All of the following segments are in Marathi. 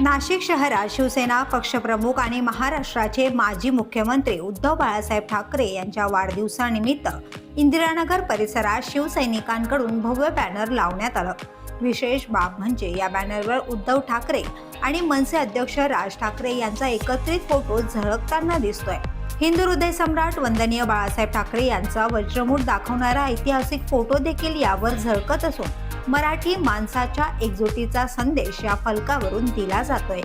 नाशिक शहरात शिवसेना पक्षप्रमुख आणि महाराष्ट्राचे माजी मुख्यमंत्री उद्धव बाळासाहेब ठाकरे यांच्या वाढदिवसानिमित्त इंदिरानगर परिसरात शिवसैनिकांकडून भव्य बॅनर लावण्यात आलं. विशेष बाब म्हणजे या बॅनरवर उद्धव ठाकरे आणि मनसे अध्यक्ष राज ठाकरे यांचा एकत्रित फोटो झळकताना दिसतोय. हिंदू हृदय सम्राट वंदनीय बाळासाहेब ठाकरे यांचा वज्रमूठ दाखवणारा ऐतिहासिक फोटो देखील यावर झळकत असून मराठी माणसाच्या एकजुटीचा संदेश या फलकावरून दिला जातोय.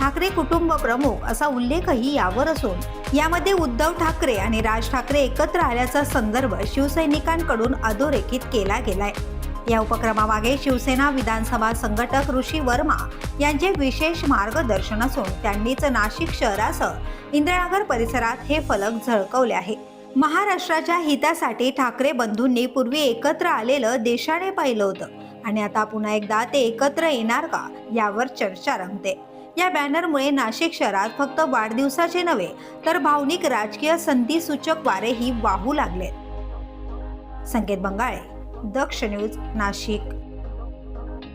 ठाकरे कुटुंब प्रमुख असा उल्लेखही यावर असून यामध्ये उद्धव ठाकरे आणि राज ठाकरे एकत्र आल्याचा संदर्भ शिवसैनिकांकडून अधोरेखित केला गेलाय. या उपक्रमामागे शिवसेना विधानसभा संघटक ऋषी वर्मा यांचे विशेष मार्गदर्शन असून त्यांनीच नाशिक शहरासह इंद्रनगर परिसरात हे फलक झळकवले आहे. महाराष्ट्राच्या हितासाठी ठाकरे बंधूंनी पूर्वी एकत्र आलेलं देशाने पाहिलं होतं. आणि आता पुन्हा एकदा ते एकत्र येणार का यावर चर्चा रंगते. या बॅनरमुळे नाशिक शहरात फक्त वाढदिवसाचे नव्हे तर भावनिक राजकीय संधी सूचक वारेही वाहू लागलेत. संकेत बंगाळे दक्ष न्यूज नाशिक.